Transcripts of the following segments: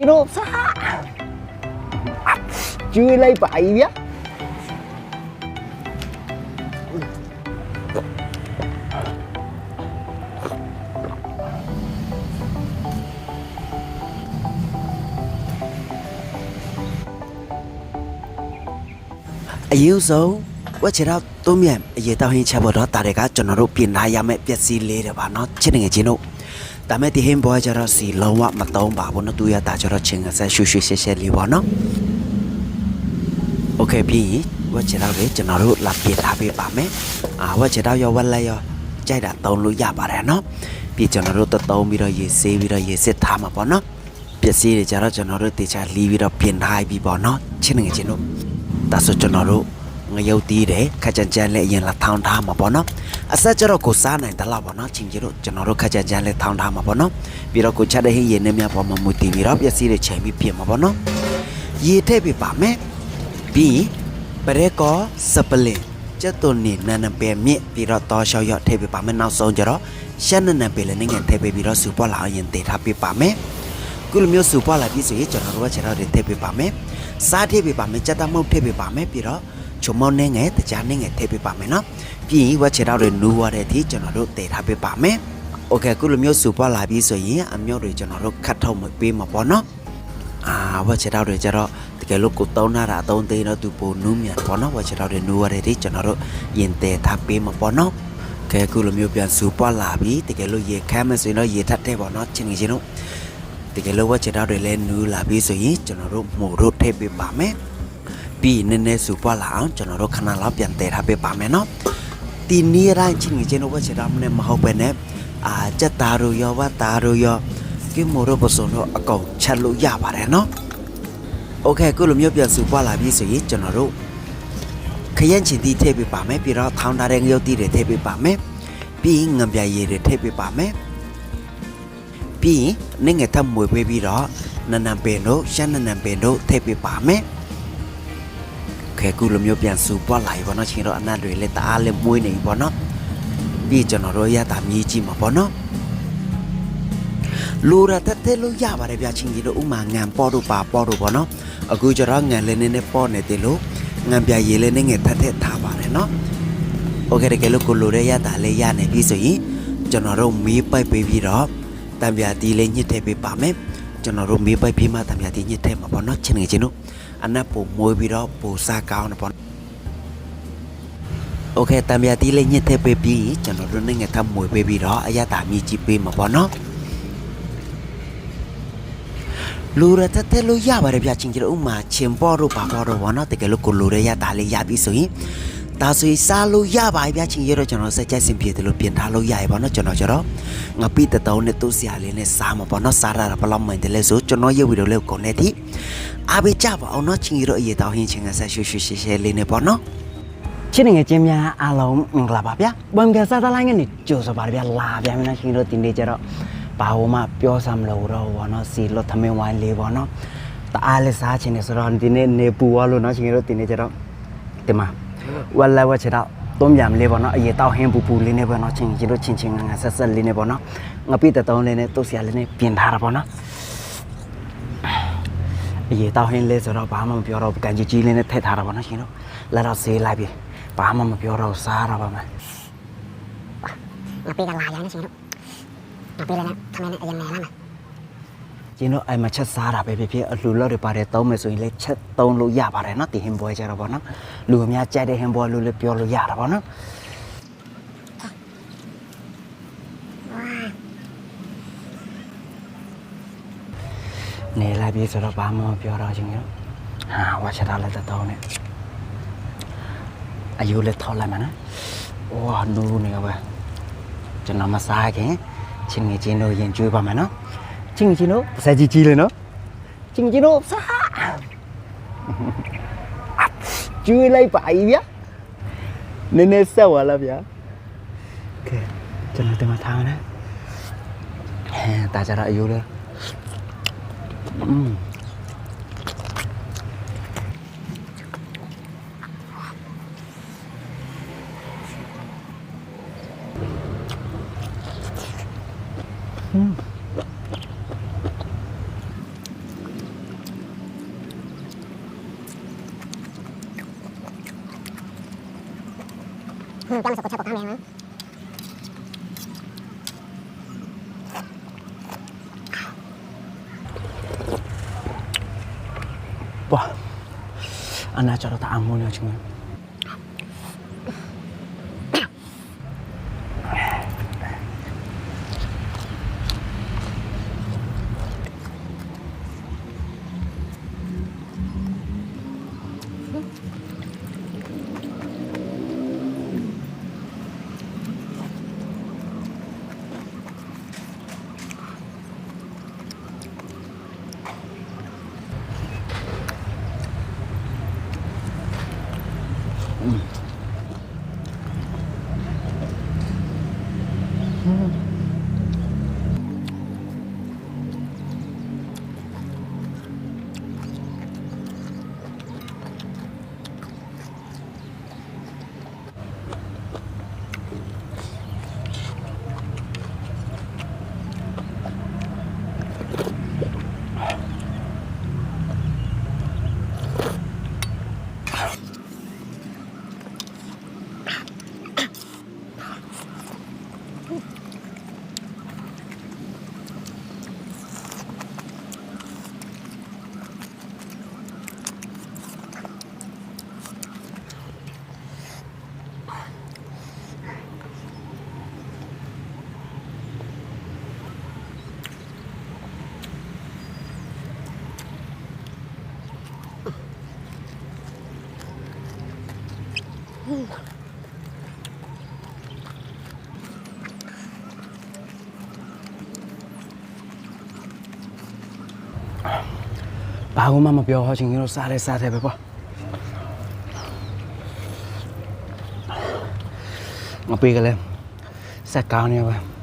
ကျွန်တော်စားကျွေးလိုက်ပါပြီဗျာအယူဆုံးဝက်ချေတော့သုံးမြန်အရေးတောင်းဟင်းချက်ဖို့တော့တာတွေကကျွန်တော်တို့ပြင် ဒါမဲ့ဒီဟင်းဘွားကျတော့စီလုံးဝမတုံးပါဘူးเนาะသူရတာကျတော့ချင်းကဆက်ရှူရှူရှဲရှဲလေးပါเนาะโอเคပြီးဝက်ချေတော့လေကျွန်တော်တို့လာပြင်ထားပေးပါမယ်အာဝက်ချေတော့ရောဝက်လက်ရောကြိုက်တာတုံးလို့ရပါတယ်เนาะပြီးကျွန်တော်တို့တတုံးပြီးတော့ရေဆေးပြီးတော့ရေစစ်ထားမှာပေါ့เนาะပျက်စီးတွေကျတော့ကျွန်တော်တို့တေချာလီးပြီးတော့ပြင်ထားပြီးပေါ့เนาะချစ်နေငယ်ချင်းတို့ ဒါဆိုကျွန်တော်တို့ ငရုတ်တီးတယ်ခက်ကြမ်းကြမ်းလည်းအရင်လာထောင်းထားမှာပေါ့နော်အဆက်ကျတော့ကိုစားနိုင်တယ်လားပေါ့နော်ချင်းကြီးတို့ကျွန်တော်တို့ခက်ကြမ်းကြမ်းလည်းထောင်းထားမှာပေါ့နော်ပြီးတော့ကိုချက်တဲ့ဟင်းရည်နဲ့မြပေါ်မှာမူတည်ပြီးတော့ပျက်စီးတွေချိန်ပြီးပြင်မှာပေါ့နော်ရေထည့်ပြပါမယ်ပြီးပရဲကောစပလင်ကျက်သွန်နေနန်းနံပဲမြင့်ပြီးတော့တောရှောက်ရောက်ထည့်ပြပါမယ်နောက်ဆုံးကျတော့ရှက်နန်းနံပဲလည်းငင်ထည့်ပြပြီးတော့စူပေါ်လာအောင်ရင်တည်ထားပြပါမယ်ကုလိုမျိုးစူပွားလာပြီဆိုရင်ကျွန်တော်တို့ကခြေထောက်တွေထည့်ပေးပါမယ်။စားထည့်ပေးပါမယ်။ကြက်တမုတ်ထည့်ပေးပါမယ်ပြီးတော့ ချုံမောင်းနဲ့ငယ်တကြားနဲ့ငယ်ထည့်ပေးပါမယ်နော်။ပြီးရင်ဝက်ခြေထောက်တွေနူးသွားတဲ့အထိကျွန်တော်တို့တည်ထားပေးပါမယ်။ Okay ကုလိုမျိုးစူပွားလာပြီဆိုရင်အမျိုးတွေကျွန်တော်တို့ခတ်ထုတ်မပေးမှာပေါ့နော်။အာဝက်ခြေထောက်တွေကျတော့တကယ်လို့ကိုတုံးထားတာအသုံးသေးတော့သူပိုနူးမြန်ပေါ့နော်ဝက်ခြေထောက်တွေနူးသွားတဲ့အထိကျွန်တော်တို့ရင်တည်ထားပေးမှာပေါ့နော်။ကဲကုလိုမျိုးပြန်စူပွားလာပြီတကယ်လို့ရေခမ်းမဆိုရင်တော့ရေထပ်တဲ့ပေါ့နော်ချင်းချင်းတို့တကယ်လို့ဝက်ချတောက်တွေလည်းနူးလာပြီးဆိုရင်ကျွန်တော်တို့မို့တို့ထည့်ပေးပါမယ် ပြီးနည်းနည်းစူပွားလာအောင်ကျွန်တော်တို့ခဏလောက်ပြန်တည်ထားပေးပါမယ်နော်ဒီနေ့တိုင်းချင်းကြီးကျွန်တော်ဝက်ချတောက်မနဲ့မဟုတ်ပဲနဲ့အာကြက်သားတို့ရောဝတ်သားတို့ရောကိမို့တို့ပစုံတို့အကောင်ချက်လို့ရပါတယ်နော်โอเคခုလိုမျိုးပြန်စူပွားလာပြီးဆိုရင်ကျွန်တော်တို့ခရင်ချင်တီထည့်ပေးပါမယ်ပြီးတော့ထောင်းထားတဲ့ငရုတ်တီတွေထည့်ပေးပါမယ်ပြီးရင်ငံပြရည်တွေထည့်ပေးပါမယ် ပြီးရင်နင်းငယ်ထပ်မွေပေးပြီးတော့နနံပင်တို့ရှမ်းနနံပင်တို့ထည့်ပေးပါမယ် ခဲကူလိုမျိုးပြန်စူပွားလာပြီပေါ့နော်ချင်းတို့အနတ်တွေလည်းတအားလည်းမွေးနေပြီပေါ့နော်ပြီးကျွန်တော်တို့ရတာမြည်ကြည့်မှာပေါ့နော်လူရတက်တဲ့လို့ရပါတယ်ဗျချင်းကြီးတို့ဥမာငံပေါ်တို့ပါပေါ်တို့ပေါ့နော်အခုကျတော့ငံလည်းနည်းနည်းပေါ်နေတယ်လို့ငံပြရည်လည်းနည်းငယ်ထက်ထက်ထားပါတယ်နော်โอเคတကယ်လို့ကိုလိုတဲ့ရတာလည်းရနေပြီဆိုရင်ကျွန်တော်တို့မီးပိုက်ပေးပြီးတော့ တံပြာတီလေးညှစ်ထည့်ပေးပါမယ်ကျွန်တော်တို့မေးပိုက်ပြီးမှတံပြာတီညှစ်ထည့်မှာပေါ့နော်ချင်းငယ်ချင်းတို့ အနက်ပုံမွေးပြီးတော့ပူစားကောင်းတယ်ပေါ့โอเคတံပြာတီလေးညှစ်ထည့်ပေးပြီးကျွန်တော်တို့နိုင်ငံထပ်မွေးပေးပြီးတော့အရတာမြည်ကြည့်ပေးမှာပေါ့နော်လူရတက်တက်လို့ရပါတယ်ဗျချင်းကြီးတို့ဥမာချင်ပေါ်တို့ပါပေါ်တို့ဘောနော်တကယ်လို့ကိုလူရရတာလေးရပြီဆိုရင် ဒါဆိုရင်စားလို့ရပါပြီဗျချင်းရတော့ကျွန်တော်စက်ကြက်စင်ပြေတယ်လို့ပြင်ထားလို့ရရပါတော့ကျွန်တော်ကျတော့ငါပိတတောင်းနဲ့သူ့ဆရာလေးနဲ့စားမှာပေါ့နော်စားရတာဘယ်လောက်မှန်တယ်လဲဆိုကျွန်တော်ရုပ်ဗီဒီယိုလေးကိုကုန်နေသည်အားပေးကြပါအောင်နော်ချင်းရတော့အရေးတောင်းဟင်းချင်းကဆက်ရွှေရွှေရှဲရှဲလေးနဲ့ပေါ့နော်ချစ်နေငယ်ချင်းများအားလုံးမင်္ဂလာပါဗျာဘွမ်ကစားတလိုင်းကနေကြိုဆိုပါရဗျာလာဗျာမင်းတို့ရှင်တို့တင်နေကြတော့ဘာဝမှပြောစမ်းမလို့တော့ဘောနော်စီလို့သမင်ဝိုင်းလေးဘောနော်တအားလေးစားချင်နေဆိုတော့ဒီနေ့နေပူသွားလို့နော်ရှင်တို့တင်နေကြတော့ဒီမှာ ဝက်လက်ဝက်ချတော့သုံးပြန်လေးပေါ့နော်အရေးတောက်ဟင်းပူပူလေးနဲ့ပေါ့နော်ချင်းချင်းတို့ချင်းချင်းငါငါဆက်ဆက်လေးနဲ့ပေါ့နော်ငပိတတုံးလေးနဲ့တုတ်ဆရာလေးနဲ့ပြင်ထားတာပေါ့နော်အရေးတောက်ဟင်းလေးဆိုတော့ဘာမှမပြောတော့ဘူးကန်ကြီးကြီးလေးနဲ့ထည့်ထားတာပေါ့နော်ရှင်တို့လက်တော့ဈေးလိုက်ပြီဘာမှမပြောတော့စားတာပါမယ်ငါပေးတာလာရနေရှင်တို့ငါပေးလည်းထမင်းနဲ့အရင်နယ်လာမယ် ကျင်းတို့အဲ့မှာချက်စားတာပဲဖြစ်ဖြစ်အလှလောက်တွေပါတယ်သုံးမယ်ဆိုရင်လည်းချက်သုံးလို့ရပါတယ်နော်ဒီဟင်ဘွဲကြတော့ဗောနော်လူအများကြိုက်တဲ့ဟင်ဘွဲလို့လည်းပြောလို့ရတာဗောနော်ဝါနေလိုက်ပြီဆိုတော့ဘာမှမပြောတော့ချင်းရောဟာဝါချက်တာလည်းတတောင်းနဲ့အယူလည်းထောက်လိုက်မှာနော်ဝါနူးနေရောပဲကျွန်တော်မစားခင်ချင်းငယ်ချင်းတို့ရင်ကျွေးပါမယ်နော် ချင်းငယ်ချင်းတို့စက်ကြီးကြီးလေနော်ချင်းငယ်ချင်းတို့စားကျွေးလိုက်ပါကြီးဗျာနည်းနည်းဆက်သွားလားဗျာ အနာကျတော့တအမုန်းနေချ င်းဘာမှမပြောဟောချင်းကြီးတို့စားလဲစားတယ်ပဲပေါ့မပေးကလေးစက်ကောင်းနေပါ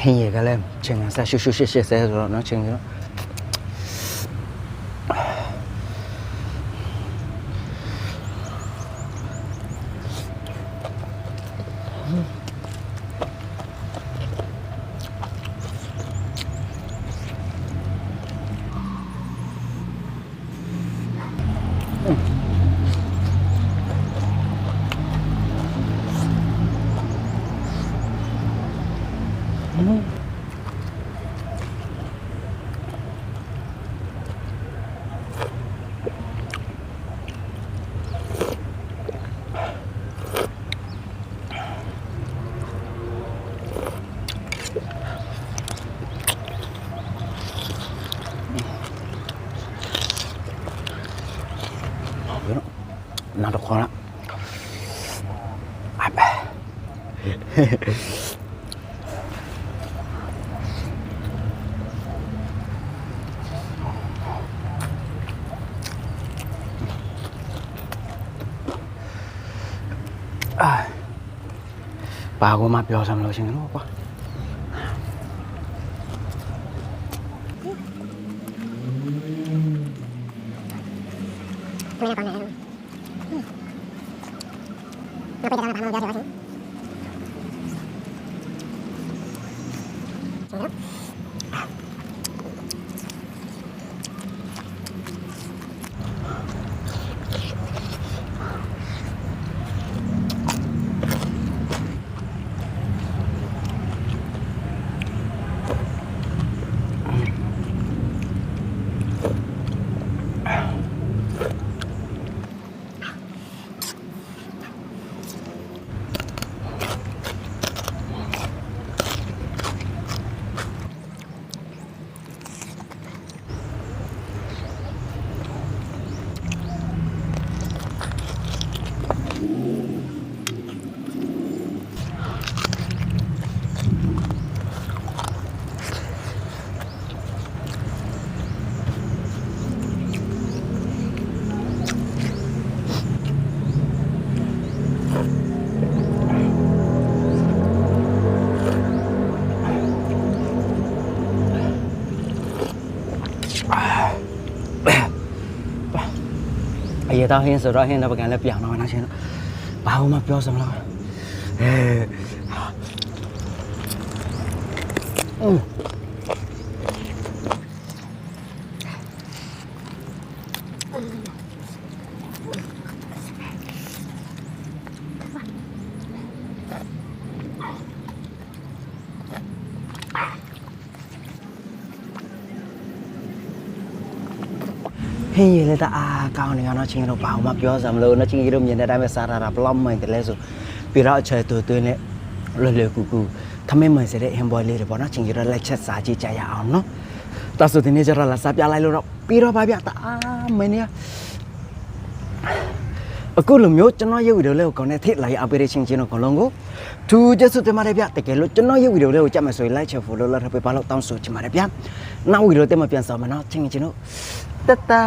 ဟင်းရကလည်းချင်းကဆက်ရှုရှုရှစ်ရှစ်ဆဲဆိုတော့နော်ချင်းကတော့ဘ นอนตะคอแล้วไปปากูมาเปียวสำเราชิงกันรู้ปะเมื่อตอนไ家水啊什 တော့ဟင်းဆိုတော့ဟင်းတော့ပကံလည်းပြောင်းတော့နော်ရှင်တို့ဘာမှမပြောစမလားအဲအင်း ဟင်းရည်လည်းတအားကောင်းနေရတော့ချင်းတို့ဘာမှပြောစမလို့နော်ချင်းတို့မြင်တဲ့အတိုင်းပဲစားရတာဘလောက်မှန်တယ်လဲဆိုပြီးတော့အချေတူတွင်းနဲ့လွယ်လွယ်ကူကူသမင်းမှန်စတဲ့ဟင်ဘွယ်လေးတွေပေါ့နော်ချင်းတို့လက်ချက်စားကြည့်ကြရအောင်နော်တဆူဒီနေ့ကျတော့လာစားပြလိုက်လို့တော့ပြီးတော့ပါဗျတအားမင်းနေအခုလိုမျိုးကျွန်တော်ရုပ်ဗီဒီယိုလေးကိုကောင်းတဲ့ထိလိုက်အပရေချင်းချင်းတို့ကလုံးကိုသူကျဆုတင်ပါတယ်ဗျတကယ်လို့ကျွန်တော်ရုပ်ဗီဒီယိုလေးကိုကြည့်မယ်ဆိုရင် like share follow လုပ်ထားပေးပါလို့တောင်းဆိုချင်ပါတယ်ဗျနောက်ဗီဒီယိုတက်မပြန်ဆောင်မနော်ချင်းချင်းတို့ တတာ